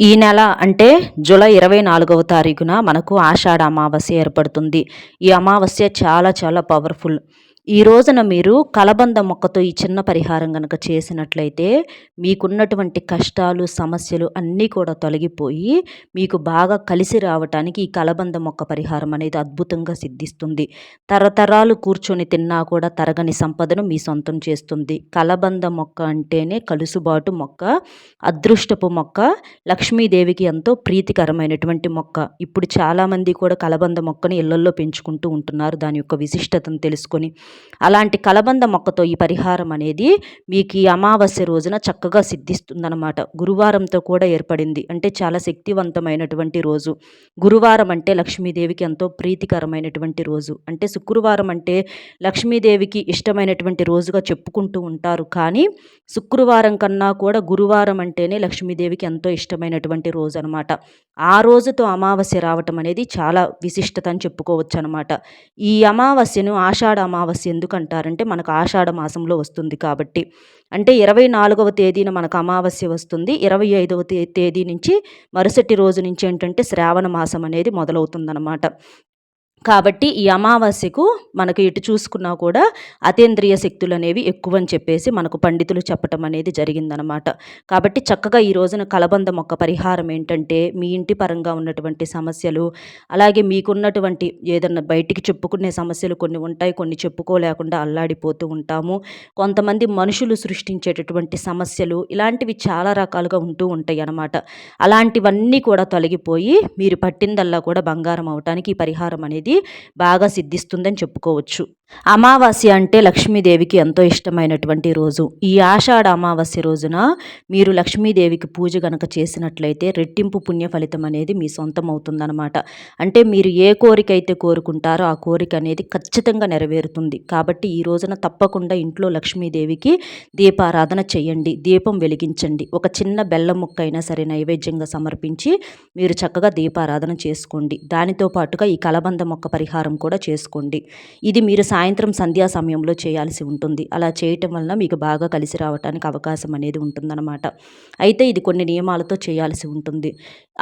ఈ నెల అంటే జూలై ఇరవై నాలుగవ తారీఖున మనకు ఆషాఢ అమావాస్య ఏర్పడుతుంది. ఈ అమావాస్య చాలా చాలా పవర్ఫుల్ ఈ రోజున మీరు కలబంద మొక్కతో ఈ చిన్న పరిహారం కనుక చేసినట్లయితే మీకున్నటువంటి కష్టాలు సమస్యలు అన్నీ కూడా తొలగిపోయి మీకు బాగా కలిసి రావటానికి ఈ కలబంద మొక్క పరిహారం అనేది అద్భుతంగా సిద్ధిస్తుంది. తరతరాలు కూర్చొని తిన్నా కూడా తరగని సంపదను మీ సొంతం చేస్తుంది. కలబంద మొక్క అంటేనే కలుసుబాటు మొక్క అదృష్టపు మొక్క లక్ష్మీదేవికి ఎంతో ప్రీతికరమైనటువంటి మొక్క. ఇప్పుడు చాలామంది కూడా కలబంద మొక్కని ఇళ్ళల్లో పెంచుకుంటూ ఉంటున్నారు. దాని యొక్క విశిష్టతను తెలుసుకొని అలాంటి కలబంద మొక్కతో ఈ పరిహారం అనేది మీకు ఈ అమావాస్య రోజున చక్కగా సిద్ధిస్తుందన్నమాట. గురువారంతో కూడా ఏర్పడింది. అంటే చాలా శక్తివంతమైనటువంటి రోజు. గురువారం అంటే లక్ష్మీదేవికి ఎంతో ప్రీతికరమైనటువంటి రోజు. అంటే శుక్రవారం అంటే లక్ష్మీదేవికి ఇష్టమైనటువంటి రోజుగా చెప్పుకుంటూ ఉంటారు. కానీ శుక్రవారం కన్నా కూడా గురువారం అంటేనే లక్ష్మీదేవికి ఎంతో ఇష్టమైనటువంటి రోజు అనమాట ఆ రోజుతో అమావాస్య రావటం అనేది చాలా విశిష్టత అని చెప్పుకోవచ్చు అనమాట ఈ అమావాస్యను ఆషాఢ అమావాస్య ఎందుకంటారంటే మనకు ఆషాఢ మాసంలో వస్తుంది కాబట్టి. అంటే ఇరవై నాలుగవ తేదీన మనకు అమావాస్య వస్తుంది. ఇరవై ఐదవ తేదీ నుంచి మరుసటి రోజు నుంచి ఏంటంటే శ్రావణ మాసం అనేది మొదలవుతుందన్నమాట. కాబట్టి ఈ అమావాస్యకు మనకు ఇటు చూసుకున్నా కూడా అతేంద్రియ శక్తులు అనేవి ఎక్కువ అని చెప్పేసి మనకు పండితులు చెప్పటం అనేది జరిగిందనమాట. కాబట్టి చక్కగా ఈ రోజున కలబంద మొక్క పరిహారం ఏంటంటే మీ ఇంటి పరంగా ఉన్నటువంటి సమస్యలు అలాగే మీకున్నటువంటి ఏదన్నా బయటికి చెప్పుకునే సమస్యలు కొన్ని ఉంటాయి కొన్ని చెప్పుకోలేకుండా అల్లాడిపోతూ ఉంటాము. కొంతమంది మనుషులు సృష్టించేటటువంటి సమస్యలు ఇలాంటివి చాలా రకాలుగా ఉంటూ ఉంటాయి అన్నమాట అలాంటివన్నీ కూడా తొలగిపోయి మీరు పట్టిందల్లా కూడా బంగారం అవటానికి ఈ పరిహారం అనేది అనేది బాగా సిద్ధిస్తుందని చెప్పుకోవచ్చు. అమావాస్య అంటే లక్ష్మీదేవికి ఎంతో ఇష్టమైనటువంటి రోజు. ఈ ఆషాఢ అమావాస్య రోజున మీరు లక్ష్మీదేవికి పూజ గనక చేసినట్లయితే రెట్టింపు పుణ్య ఫలితం అనేది మీ సొంతం అవుతుందన్నమాట. అంటే మీరు ఏ కోరిక అయితే కోరుకుంటారో ఆ కోరిక అనేది ఖచ్చితంగా నెరవేరుతుంది. కాబట్టి ఈ రోజున తప్పకుండా ఇంట్లో లక్ష్మీదేవికి దీపారాధన చేయండి. దీపం వెలిగించండి. ఒక చిన్న బెల్లం ముక్క అయినా సరే నైవేద్యంగా సమర్పించి మీరు చక్కగా దీపారాధన చేసుకోండి. దానితో పాటుగా ఈ కలబంద మొక్క పరిహారం కూడా చేసుకోండి. ఇది మీరు సాయంత్రం సంధ్యా సమయంలో చేయాల్సి ఉంటుంది. అలా చేయటం వలన మీకు బాగా కలిసి రావడానికి అవకాశం అనేది ఉంటుందన్నమాట. అయితే ఇది కొన్ని నియమాలతో చేయాల్సి ఉంటుంది.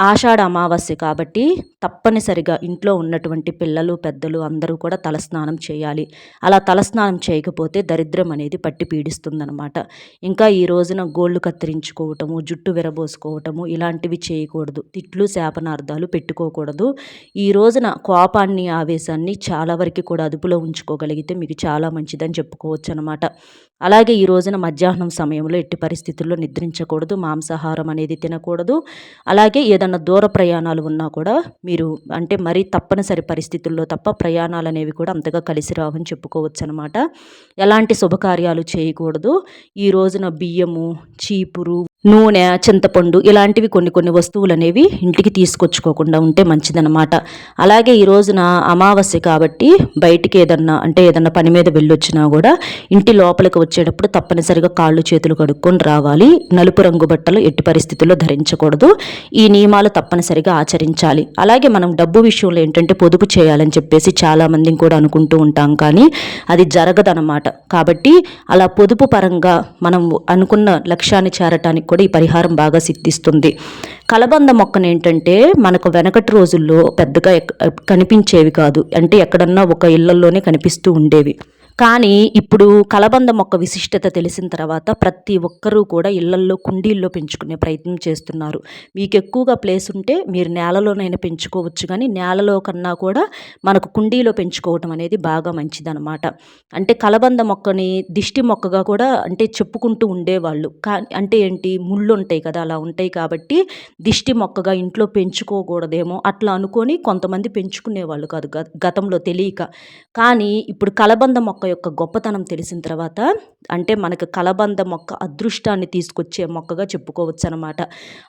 ఆషాఢ అమావాస్య కాబట్టి తప్పనిసరిగా ఇంట్లో ఉన్నటువంటి పిల్లలు పెద్దలు అందరూ కూడా తలస్నానం చేయాలి. అలా తలస్నానం చేయకపోతే దరిద్రం అనేది పట్టి పీడిస్తుందన్నమాట. ఇంకా ఈ రోజున గోళ్ళు కత్తిరించుకోవటము జుట్టు విరబోసుకోవటము ఇలాంటివి చేయకూడదు. తిట్లు శాపనార్థాలు పెట్టుకోకూడదు. ఈ రోజున కోపాన్ని ఆవేశాన్ని చాలా వరకు కూడా అదుపులో ఉంచుకోగలిగితే మీకు చాలా మంచిదని చెప్పుకోవచ్చు అనమాట అలాగే ఈ రోజున మధ్యాహ్నం సమయంలో ఎట్టి పరిస్థితుల్లో నిద్రించకూడదు మాంసాహారం అనేది తినకూడదు. అలాగే ఏదన్నా దూర ప్రయాణాలు ఉన్నా కూడా మీరు అంటే మరీ తప్పనిసరి పరిస్థితుల్లో తప్ప ప్రయాణాలు అనేవి కూడా అంతగా కలిసి రావని చెప్పుకోవచ్చు అనమాట ఎలాంటి శుభకార్యాలు చేయకూడదు. ఈ రోజున బియ్యము చీపురు నూనె చింతపండు ఇలాంటివి కొన్ని కొన్ని వస్తువులు అనేవి ఇంటికి తీసుకొచ్చుకోకుండా ఉంటే మంచిదనమాట అలాగే ఈ రోజున అమావాస్య కాబట్టి బయటికి ఏదన్నా అంటే ఏదన్నా పని మీద వెళ్ళొచ్చినా కూడా ఇంటి లోపలికి వచ్చేటప్పుడు తప్పనిసరిగా కాళ్ళు చేతులు కడుక్కొని రావాలి. నలుపు రంగు బట్టలు ఎట్టి పరిస్థితుల్లో ధరించకూడదు. ఈ నియమాలు తప్పనిసరిగా ఆచరించాలి. అలాగే మనం డబ్బు విషయంలో ఏంటంటే పొదుపు చేయాలని చెప్పేసి చాలామందిని కూడా అనుకుంటూ ఉంటాం. కానీ అది జరగదనమాట కాబట్టి అలా పొదుపు పరంగా మనం అనుకున్న లక్ష్యాన్ని చేరటానికి కూడా ఈ పరిహారం బాగా సిద్ధిస్తుంది. కలబంద మొక్కను ఏంటంటే మనకు వెనకటి రోజుల్లో పెద్దగా కనిపించేవి కాదు. అంటే ఎక్కడన్నా ఒక ఇళ్ళలోనే కనిపిస్తూ ఉండేవి. కానీ ఇప్పుడు కలబంద మొక్క విశిష్టత తెలిసిన తర్వాత ప్రతి ఒక్కరూ కూడా ఇళ్ళల్లో కుండీల్లో పెంచుకునే ప్రయత్నం చేస్తున్నారు. మీకు ఎక్కువగా ప్లేస్ ఉంటే మీరు నేలలోనైనా పెంచుకోవచ్చు కానీ నేలలో కన్నా కూడా మనకు కుండీలో పెంచుకోవటం అనేది బాగా మంచిదనమాట అంటే కలబంద మొక్కని దిష్టి మొక్కగా కూడా అంటే చెప్పుకుంటూ ఉండేవాళ్ళు. కా అంటే ఏంటి? ముళ్ళు ఉంటాయి కదా అలా ఉంటాయి కాబట్టి దిష్టి మొక్కగా ఇంట్లో పెంచుకోకూడదేమో అట్లా అనుకొని కొంతమంది పెంచుకునేవాళ్ళు కాదు గతంలో తెలియక. కానీ ఇప్పుడు కలబంద మొక్క యొక్క గొప్పతనం తెలిసిన తర్వాత అంటే మనకు కలబంద మొక్క అదృష్టాన్ని తీసుకొచ్చే మొక్కగా చెప్పుకోవచ్చు అనమాట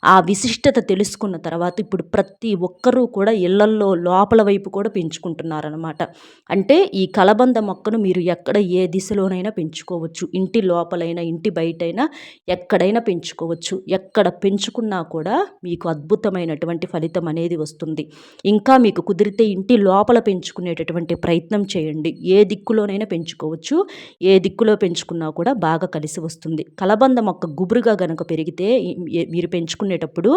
ఆ విశిష్టత తెలుసుకున్న తర్వాత ఇప్పుడు ప్రతి ఒక్కరూ కూడా ఇళ్ళల్లో లోపల వైపు కూడా పెంచుకుంటున్నారనమాట. అంటే ఈ కలబంద మొక్కను మీరు ఎక్కడ ఏ దిశలోనైనా పెంచుకోవచ్చు. ఇంటి లోపలైనా ఇంటి బయటైనా ఎక్కడైనా పెంచుకోవచ్చు. ఎక్కడ పెంచుకున్నా కూడా మీకు అద్భుతమైనటువంటి ఫలితం అనేది వస్తుంది. ఇంకా మీకు కుదిరితే ఇంటి లోపల పెంచుకునేటటువంటి ప్రయత్నం చేయండి. ఏ దిక్కులోనైనా పెంచు పెంచుకోవచ్చు. ఏ దిక్కులో పెంచుకున్నా కూడా బాగా కలిసి వస్తుంది. కలబంద మొక్క గుబురుగా గనక పెరిగితే మీరు పెంచుకునేటప్పుడు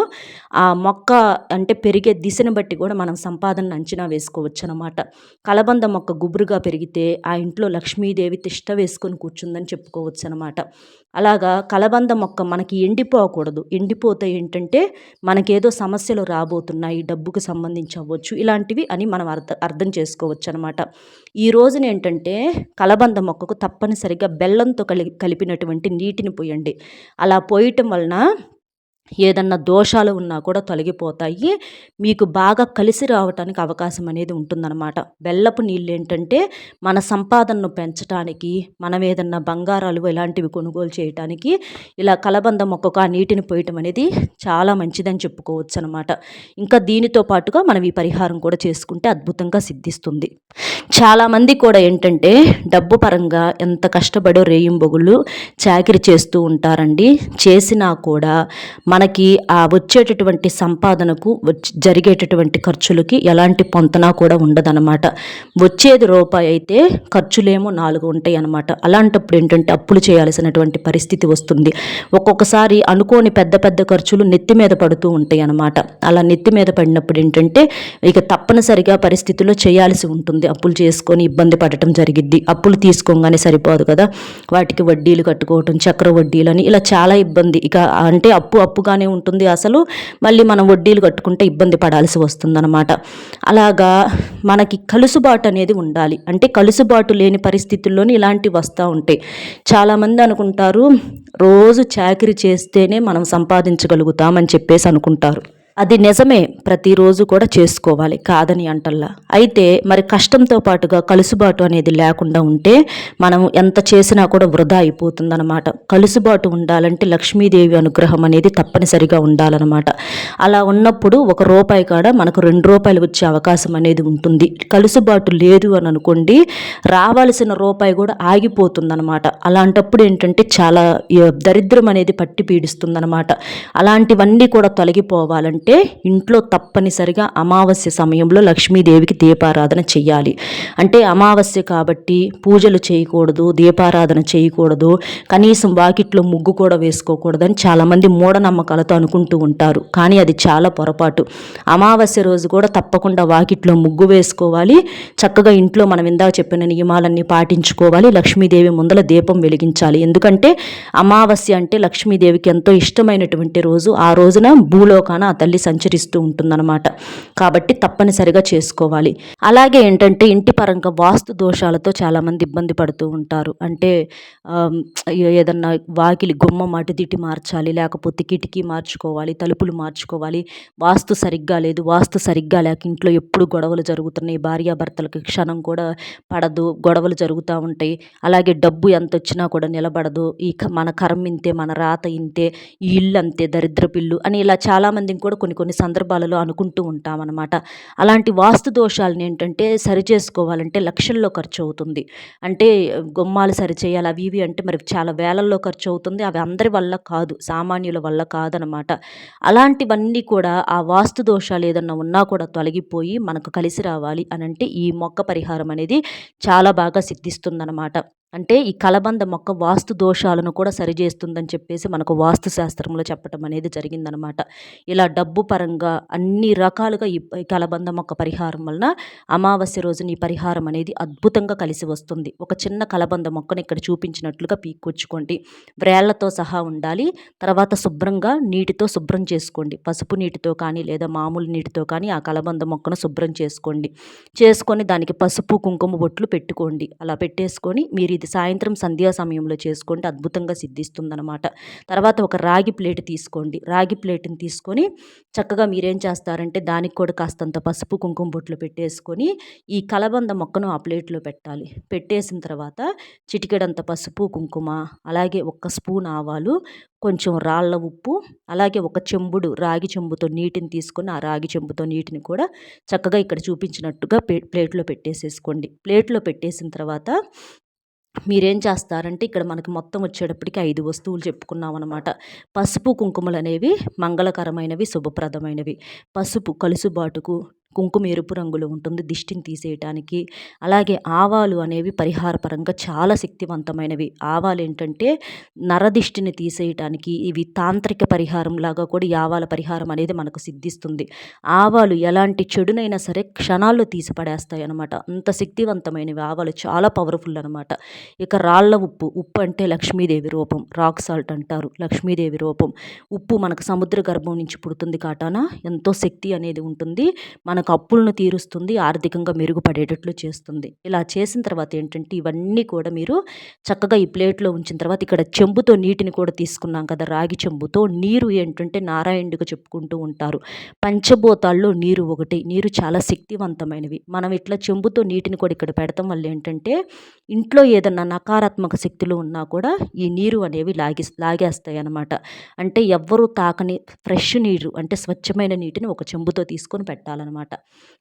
ఆ మొక్క అంటే పెరిగే దిశను బట్టి కూడా మనం సంపాదన అంచనా వేసుకోవచ్చు అనమాట కలబంద మొక్క గుబురుగా పెరిగితే ఆ ఇంట్లో లక్ష్మీదేవి తిష్ట వేసుకొని కూర్చుందని చెప్పుకోవచ్చు అనమాట అలాగా కలబంద మొక్క మనకి ఎండిపోకూడదు. ఎండిపోతే ఏంటంటే మనకేదో సమస్యలు రాబోతున్నాయి డబ్బుకు సంబంధించి అవ్వచ్చు. ఇలాంటివి అని మనం అర్థ అర్థం చేసుకోవచ్చు అనమాట ఈ రోజున ఏంటంటే కలబంద మొక్కకు తప్పనిసరిగా బెల్లంతో కలి కలిపినటువంటి నీటిని పోయండి. అలా పోయటం వలన ఏదన్నా దోషాలు ఉన్నా కూడా తొలగిపోతాయి. మీకు బాగా కలిసి రావటానికి అవకాశం అనేది ఉంటుందన్నమాట. బెల్లపు నీళ్ళు ఏంటంటే మన సంపాదనను పెంచడానికి మనం ఏదన్నా బంగారాలు ఇలాంటివి కొనుగోలు చేయటానికి ఇలా కలబంద మొక్కకు ఆ నీటిని పోయటం అనేది చాలా మంచిదని చెప్పుకోవచ్చు అనమాట ఇంకా దీనితో పాటుగా మనం ఈ పరిహారం కూడా చేసుకుంటే అద్భుతంగా సిద్ధిస్తుంది. చాలామంది కూడా ఏంటంటే డబ్బు పరంగా ఎంత కష్టపడో రేయింబొగుళ్ళు చాకిరి చేస్తూ ఉంటారండి. చేసినా కూడా మనకి ఆ వచ్చేటటువంటి సంపాదనకు జరిగేటటువంటి ఖర్చులకి ఎలాంటి పొంతన కూడా ఉండదన్నమాట. వచ్చేది రూపాయి అయితే ఖర్చులేమో నాలుగు ఉంటాయి అన్నమాట అలాంటప్పుడు ఏంటంటే అప్పులు చేయాల్సినటువంటి పరిస్థితి వస్తుంది. ఒక్కొక్కసారి అనుకోని పెద్ద పెద్ద ఖర్చులు నెత్తి మీద పడుతూ ఉంటాయి అన్నమాట అలా నెత్తి మీద పడినప్పుడు ఏంటంటే ఇక తప్పనిసరిగా పరిస్థితుల్లో చేయాల్సి ఉంటుంది. అప్పులు చేసుకొని ఇబ్బంది పడటం జరిగిద్ది. అప్పులు తీసుకోగానే సరిపోదు కదా. వాటికి వడ్డీలు కట్టుకోవటం చక్ర వడ్డీలని ఇలా చాలా ఇబ్బంది. ఇక అంటే అప్పు అప్పు తక్కువగానే ఉంటుంది అసలు. మళ్ళీ మనం వడ్డీలు కట్టుకుంటే ఇబ్బంది పడాల్సి వస్తుందన్నమాట. అలాగా మనకి కలుసుబాటు అనేది ఉండాలి. అంటే కలుసుబాటు లేని పరిస్థితుల్లోనే ఇలాంటివి వస్తూ ఉంటాయి చాలామంది అనుకుంటారు రోజు చాకరీ చేస్తేనే మనం సంపాదించగలుగుతామని చెప్పేసి అనుకుంటారు. అది నిజమే. ప్రతిరోజు కూడా చేసుకోవాలి కాదని అంటల్లా. అయితే మరి కష్టంతో పాటుగా కలుసుబాటు అనేది లేకుండా ఉంటే మనం ఎంత చేసినా కూడా వృధా అయిపోతుందన్నమాట. కలుసుబాటు ఉండాలంటే లక్ష్మీదేవి అనుగ్రహం అనేది తప్పనిసరిగా ఉండాలన్నమాట. అలా ఉన్నప్పుడు ఒక రూపాయి కాడ మనకు రెండు రూపాయలు వచ్చే అవకాశం అనేది ఉంటుంది. కలుసుబాటు లేదు అని అనుకోండి రావాల్సిన రూపాయి కూడా ఆగిపోతుందన్నమాట. అలాంటప్పుడు ఏంటంటే చాలా దరిద్రం అనేది పట్టి పీడిస్తుందన్నమాట. అలాంటివన్నీ కూడా తొలగిపోవాలంటే అంటే ఇంట్లో తప్పనిసరిగా అమావాస్య సమయంలో లక్ష్మీదేవికి దీపారాధన చెయ్యాలి. అంటే అమావాస్య కాబట్టి పూజలు చేయకూడదు దీపారాధన చేయకూడదు కనీసం వాకిట్లో ముగ్గు కూడా వేసుకోకూడదని చాలామంది మూఢనమ్మకాలతో అనుకుంటూ ఉంటారు. కానీ అది చాలా పొరపాటు. అమావాస్య రోజు కూడా తప్పకుండా వాకిట్లో ముగ్గు వేసుకోవాలి. చక్కగా ఇంట్లో మనం ఇందాక చెప్పిన నియమాలన్నీ పాటించుకోవాలి. లక్ష్మీదేవి ముందల దీపం వెలిగించాలి. ఎందుకంటే అమావాస్య అంటే లక్ష్మీదేవికి ఎంతో ఇష్టమైనటువంటి రోజు. ఆ రోజున భూలోకాన ఆ తల్లి తల్లి సంచరిస్తూ ఉంటుందన్నమాట. కాబట్టి తప్పనిసరిగా చేసుకోవాలి. అలాగే ఏంటంటే ఇంటి పరంగా వాస్తు దోషాలతో చాలామంది ఇబ్బంది పడుతూ ఉంటారు. అంటే ఏదన్నా వాకిలి గుమ్మం అటు మార్చాలి లేకపోతే కిటికీ మార్చుకోవాలి తలుపులు మార్చుకోవాలి. వాస్తు సరిగ్గా లేదు. వాస్తు సరిగ్గా లేక ఇంట్లో ఎప్పుడు గొడవలు జరుగుతున్నాయి. భార్యాభర్తలకి క్షణం కూడా పడదు. గొడవలు జరుగుతూ ఉంటాయి. అలాగే డబ్బు ఎంత వచ్చినా కూడా నిలబడదు. ఈ మన కర్మ ఇంతే మన రాత ఇంతే ఈ ఇల్లు అంతే దరిద్ర పిల్లు అని ఇలా చాలామందిని కూడా కొన్ని కొన్ని సందర్భాలలో అనుకుంటూ ఉంటామన్నమాట. అలాంటి వాస్తు దోషాలను ఏంటంటే సరి చేసుకోవాలంటే లక్షల్లో ఖర్చు అవుతుంది అంటే గుమ్మాలు సరిచేయాలి అవి ఇవి అంటే మరి చాలా వేలల్లో ఖర్చు అవుతుంది అవి అందరి వల్ల కాదు సామాన్యుల వల్ల కాదనమాట అలాంటివన్నీ కూడా ఆ వాస్తు దోషాలు ఏదన్నా ఉన్నా కూడా తొలగిపోయి మనకు కలిసి రావాలి అని అంటే ఈ మొక్క పరిహారం అనేది చాలా బాగా సిద్ధిస్తుందన్నమాట. అంటే ఈ కలబంద మొక్క వాస్తు దోషాలను కూడా సరిచేస్తుందని చెప్పేసి మనకు వాస్తు శాస్త్రంలో చెప్పడం అనేది జరిగిందనమాట. ఇలా డబ్బు పరంగా అన్ని రకాలుగా ఈ కలబంద మొక్క పరిహారం వలన అమావాస్య రోజున ఈ పరిహారం అనేది అద్భుతంగా కలిసి వస్తుంది. ఒక చిన్న కలబంద మొక్కను ఇక్కడ చూపించినట్లుగా పీక్కొచ్చుకోండి. వ్రేళ్ళతో సహా ఉండాలి. తర్వాత శుభ్రంగా నీటితో శుభ్రం చేసుకోండి. పసుపు నీటితో కానీ లేదా మామూలు నీటితో కానీ ఆ కలబంద మొక్కను శుభ్రం చేసుకోండి. చేసుకొని దానికి పసుపు కుంకుమ బొట్లు పెట్టుకోండి. అలా పెట్టేసుకొని మీరు ఇది సాయంత్రం సంధ్యా సమయంలో చేసుకుంటే అద్భుతంగా సిద్ధిస్తుందనమాట తర్వాత ఒక రాగి ప్లేట్ తీసుకోండి. రాగి ప్లేట్ని తీసుకొని చక్కగా మీరేం చేస్తారంటే దానికి కూడా కాస్తంత పసుపు కుంకుమ బొట్లు పెట్టేసుకొని ఈ కలబంద మొక్కను ఆ ప్లేట్లో పెట్టాలి. పెట్టేసిన తర్వాత చిటికెడంత పసుపు కుంకుమ అలాగే ఒక్క స్పూన్ ఆవాలు కొంచెం రాళ్ళ ఉప్పు అలాగే ఒక చెంబుడు రాగి చెంబుతో నీటిని తీసుకొని ఆ రాగి చెంబుతో నీటిని కూడా చక్కగా ఇక్కడ చూపించినట్టుగా ప్లేట్లో పెట్టేసేసుకోండి. ప్లేట్లో పెట్టేసిన తర్వాత మీరేం చేస్తారంటే ఇక్కడ మనకి మొత్తం వచ్చేటప్పటికి ఐదు వస్తువులు చెప్పుకున్నాం అనమాట పసుపు కుంకుమలు అనేవి మంగళకరమైనవి శుభప్రదమైనవి. పసుపు కలుసుబాటుకు కుంకుమ ఎరుపు రంగులో ఉంటుంది. దిష్టిని తీసేయటానికి. అలాగే ఆవాలు అనేవి పరిహారపరంగా చాలా శక్తివంతమైనవి. ఆవాలు ఏంటంటే నరదిష్టిని తీసేయటానికి ఇవి తాంత్రిక పరిహారం లాగా కూడా ఈ ఆవాల పరిహారం అనేది మనకు సిద్ధిస్తుంది. ఆవాలు ఎలాంటి చెడునైనా సరే క్షణాల్లో తీసి పడేస్తాయి అనమాట అంత శక్తివంతమైనవి. ఆవాలు చాలా పవర్ఫుల్ అనమాట ఇక రాళ్ళ ఉప్పు. ఉప్పు అంటే లక్ష్మీదేవి రూపం. రాక్ సాల్ట్ అంటారు. లక్ష్మీదేవి రూపం. ఉప్పు మనకు సముద్ర గర్భం నుంచి పుడుతుంది కాటాన. ఎంతో శక్తి అనేది ఉంటుంది. మన మనకు అప్పులను తీరుస్తుంది ఆర్థికంగా మెరుగుపడేటట్లు చేస్తుంది. ఇలా చేసిన తర్వాత ఏంటంటే ఇవన్నీ కూడా మీరు చక్కగా ఈ ప్లేట్లో ఉంచిన తర్వాత ఇక్కడ చెంబుతో నీటిని కూడా తీసుకున్నాం కదా రాగి చెంబుతో. నీరు ఏంటంటే నారాయణుడిగా చెప్పుకుంటూ ఉంటారు. పంచభూతాల్లో నీరు ఒకటి. నీరు చాలా శక్తివంతమైనవి. మనం ఇట్లా చెంబుతో నీటిని కూడా ఇక్కడ పెడతాం వల్ల ఏంటంటే ఇంట్లో ఏదన్నా నకారాత్మక శక్తులు ఉన్నా కూడా ఈ నీరు అనేవి లాగి లాగేస్తాయి అన్నమాట. అంటే ఎవ్వరూ తాకని ఫ్రెష్ నీరు అంటే స్వచ్ఛమైన నీటిని ఒక చెంబుతో తీసుకొని పెట్టాలన్నమాట.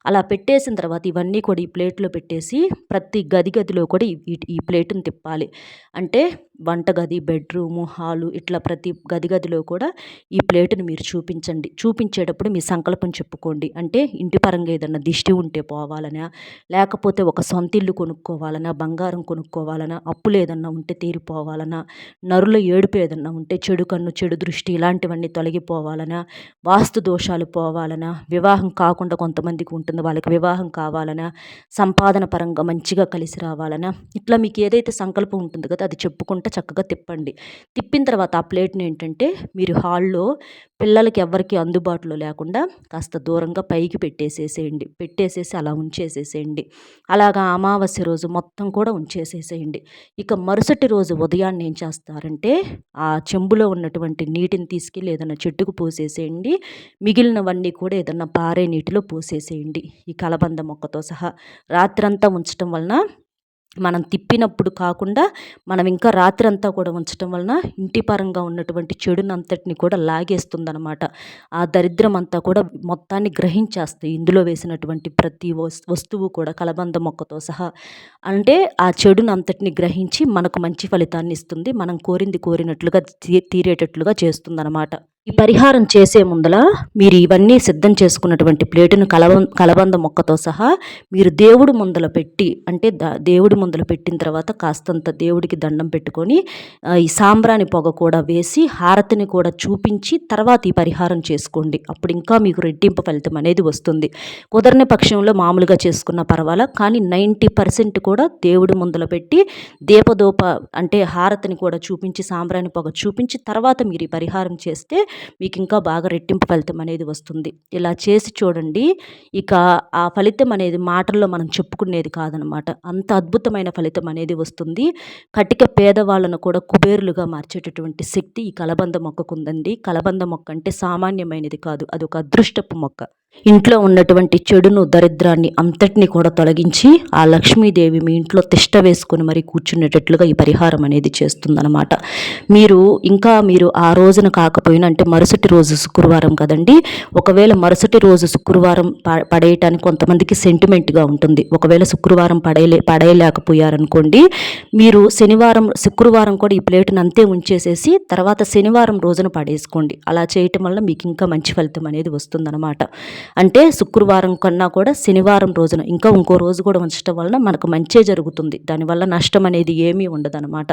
అలా పెట్టేసిన తర్వాత ఇవన్నీ కూడా ఈ ప్లేట్లో పెట్టేసి ప్రతి గది గదిలో కూడా ఈ ఈ ప్లేటుని తిప్పాలి. అంటే వంటగది బెడ్రూము హాలు ఇట్లా ప్రతి గది గదిలో కూడా ఈ ప్లేటుని మీరు చూపించండి. చూపించేటప్పుడు మీ సంకల్పం చెప్పుకోండి. అంటే ఇంటి పరంగా ఏదన్నా దిష్టి ఉంటే పోవాలనా లేకపోతే ఒక సొంత ఇల్లు కొనుక్కోవాలనా బంగారం కొనుక్కోవాలనా అప్పులు ఏదన్నా ఉంటే తీరిపోవాలనా నరుల ఏడుపు ఏదన్నా ఉంటే చెడు కన్ను చెడు దృష్టి ఇలాంటివన్నీ తొలగిపోవాలనా వాస్తు దోషాలు పోవాలనా వివాహం కాకుండా కొంత కొంతమందికి ఉంటుంది. వాళ్ళకి వివాహం కావాలనా సంపాదన పరంగా మంచిగా కలిసి రావాలనా ఇట్లా మీకు ఏదైతే సంకల్పం ఉంటుంది కదా అది చెప్పుకుంటే చక్కగా తిప్పండి. తిప్పిన తర్వాత ఆ ప్లేట్ని ఏంటంటే మీరు హాల్లో పిల్లలకి ఎవరికి అందుబాటులో లేకుండా కాస్త దూరంగా పైకి పెట్టేసేసేయండి. పెట్టేసేసి అలా ఉంచేసేసేయండి. అలాగా అమావాస్య రోజు మొత్తం కూడా ఉంచేసేసేయండి. ఇక మరుసటి రోజు ఉదయాన్నే ఏం చేస్తారంటే ఆ చెంబులో ఉన్నటువంటి నీటిని తీసుకెళ్ళి ఏదైనా చెట్టుకు పోసేసేయండి. మిగిలినవన్నీ కూడా ఏదన్నా పారే నీటిలో పోసేసేయండి ఈ కలబంద మొక్కతో సహా రాత్రంతా ఉంచటం వలన మనం తిప్పినప్పుడు కాకుండా మనం ఇంకా రాత్రి అంతా కూడా ఉంచటం వలన ఇంటి పరంగా ఉన్నటువంటి చెడునంతటిని కూడా లాగేస్తుందనమాట ఆ దరిద్రం అంతా కూడా మొత్తాన్ని గ్రహించేస్తాయి. ఇందులో వేసినటువంటి ప్రతి వస్తువు కూడా కలబంద మొక్కతో సహా. అంటే ఆ చెడునంతటిని గ్రహించి మనకు మంచి ఫలితాన్ని ఇస్తుంది. మనం కోరింది కోరినట్లుగా తీరేటట్లుగా చేస్తుందనమాట ఈ పరిహారం చేసే ముందల మీరు ఇవన్నీ సిద్ధం చేసుకున్నటువంటి ప్లేటును కలబ కలబంద మొక్కతో సహా మీరు దేవుడు ముందల పెట్టి అంటే దేవుడి మందులు పెట్టిన తర్వాత కాస్తంత దేవుడికి దండం పెట్టుకొని ఈ సాంబ్రాణి పొగ కూడా వేసి హారతిని కూడా చూపించి తర్వాత ఈ పరిహారం చేసుకోండి. అప్పుడు ఇంకా మీకు రెట్టింపు ఫలితం అనేది వస్తుంది. కుదరని పక్షంలో మామూలుగా చేసుకున్న పర్వాలా కానీ నైంటీ పర్సెంట్ కూడా దేవుడి ముందల పెట్టి దీపదోప అంటే హారతిని కూడా చూపించి సాంబ్రాణి పొగ చూపించి తర్వాత మీరు ఈ పరిహారం చేస్తే మీకు ఇంకా బాగా రెట్టింపు ఫలితం అనేది వస్తుంది. ఇలా చేసి చూడండి. ఇక ఆ ఫలితం అనేది మాటల్లో మనం చెప్పుకునేది కాదనమాట. అంత అద్భుతమైన ఫలితం అనేది వస్తుంది. కటిక పేదవాళ్ళను కూడా కుబేరులుగా మార్చేటటువంటి శక్తి ఈ కలబంద మొక్కకు ఉందండి కలబంద మొక్క అంటే సామాన్యమైనది కాదు. అది ఒక అదృష్టపు మొక్క. ఇంట్లో ఉన్నటువంటి చెడును దరిద్రాన్ని అంతటిని కూడా తొలగించి ఆ లక్ష్మీదేవి మీ ఇంట్లో తిష్ట వేసుకుని మరి కూర్చునేటట్లుగా ఈ పరిహారం అనేది చేస్తుందన్నమాట. మీరు ఇంకా మీరు ఆ రోజున కాకపోయినా అంటే మరుసటి రోజు శుక్రవారం కదండి ఒకవేళ మరుసటి రోజు శుక్రవారం పడేయటానికి కొంతమందికి సెంటిమెంట్గా ఉంటుంది. ఒకవేళ శుక్రవారం పడేయలే పడేయలేకపోయారనుకోండి మీరు శనివారం శుక్రవారం కూడా ఈ ప్లేట్ని అంతే ఉంచేసేసి తర్వాత శనివారం రోజున పడేసుకోండి. అలా చేయటం వల్ల మీకు ఇంకా మంచి ఫలితం అనేది వస్తుందన్నమాట. అంటే శుక్రవారం కన్నా కూడా శనివారం రోజున ఇంకా ఇంకో రోజు కూడా ఉంచడం వలన మనకు మంచే జరుగుతుంది. దానివల్ల నష్టం అనేది ఏమీ ఉండదన్నమాట.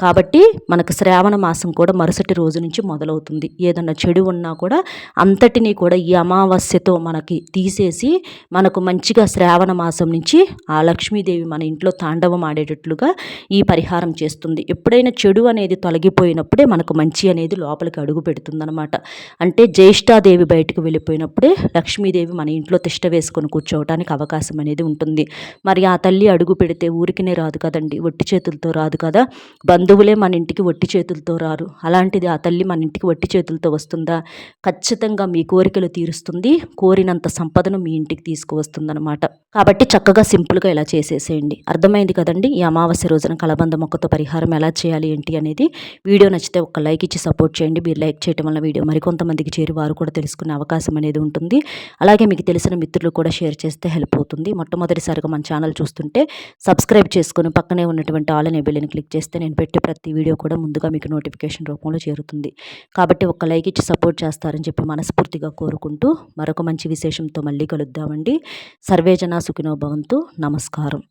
కాబట్టి మనకు శ్రావణ మాసం కూడా మరుసటి రోజు నుంచి మొదలవుతుంది. ఏదన్నా చెడు ఉన్నా కూడా అంతటినీ కూడా ఈ అమావాస్యతో మనకి తీసేసి మనకు మంచిగా శ్రావణ మాసం నుంచి ఆ లక్ష్మీదేవి మన ఇంట్లో తాండవం ఆడేటట్లుగా ఈ పరిహారం చేస్తుంది. ఎప్పుడైనా చెడు అనేది తొలగిపోయినప్పుడే మనకు మంచి అనేది లోపలికి అడుగు పెడుతుందనమాట అంటే జ్యేష్ఠాదేవి బయటకు వెళ్ళిపోయినప్పుడే లక్ష్మీదేవి మన ఇంట్లో తిష్ట వేసుకొని కూర్చోవడానికి అవకాశం అనేది ఉంటుంది. మరి ఆ తల్లి అడుగు పెడితే ఊరికినే రాదు కదండి ఒట్టి చేతులతో రాదు కదా బంధువులే మన ఇంటికి వట్టి చేతులతో రారు. అలాంటిది ఆ తల్లి మన ఇంటికి వట్టి చేతులతో వస్తుందా? ఖచ్చితంగా మీ కోరికలు తీరుస్తుంది. కోరినంత సంపదను మీ ఇంటికి తీసుకువస్తుందనమాట కాబట్టి చక్కగా సింపుల్గా ఇలా చేసేసేయండి. అర్థమైంది కదండి? ఈ అమావాస్య రోజున కలబంద మొక్కతో పరిహారం ఎలా చేయాలి ఏంటి అనేది. వీడియో నచ్చితే ఒక లైక్ ఇచ్చి సపోర్ట్ చేయండి. మీరు లైక్ చేయడం వల్ల వీడియో మరికొంతమందికి చేరి వారు కూడా తెలుసుకునే అవకాశం అనేది ఉంటుంది. అలాగే మీకు తెలిసిన మిత్రులు కూడా షేర్ చేస్తే హెల్ప్ అవుతుంది. మొట్టమొదటిసారిగా మన ఛానల్ చూస్తుంటే సబ్స్క్రైబ్ చేసుకుని పక్కనే ఉన్నటువంటి ఆల్ అనే బిల్లుని క్లిక్ చేస్తే నేను పెట్టి పెట్టే ప్రతి వీడియో కూడా ముందుగా మీకు నోటిఫికేషన్ రూపంలో చేరుతుంది. కాబట్టి ఒక లైక్ ఇచ్చి సపోర్ట్ చేస్తారని చెప్పి మనస్ఫూర్తిగా కోరుకుంటూ మరొక మంచి విశేషంతో మళ్ళీ కలుద్దామండి. సర్వేజన సుఖినో భవంతు. నమస్కారం.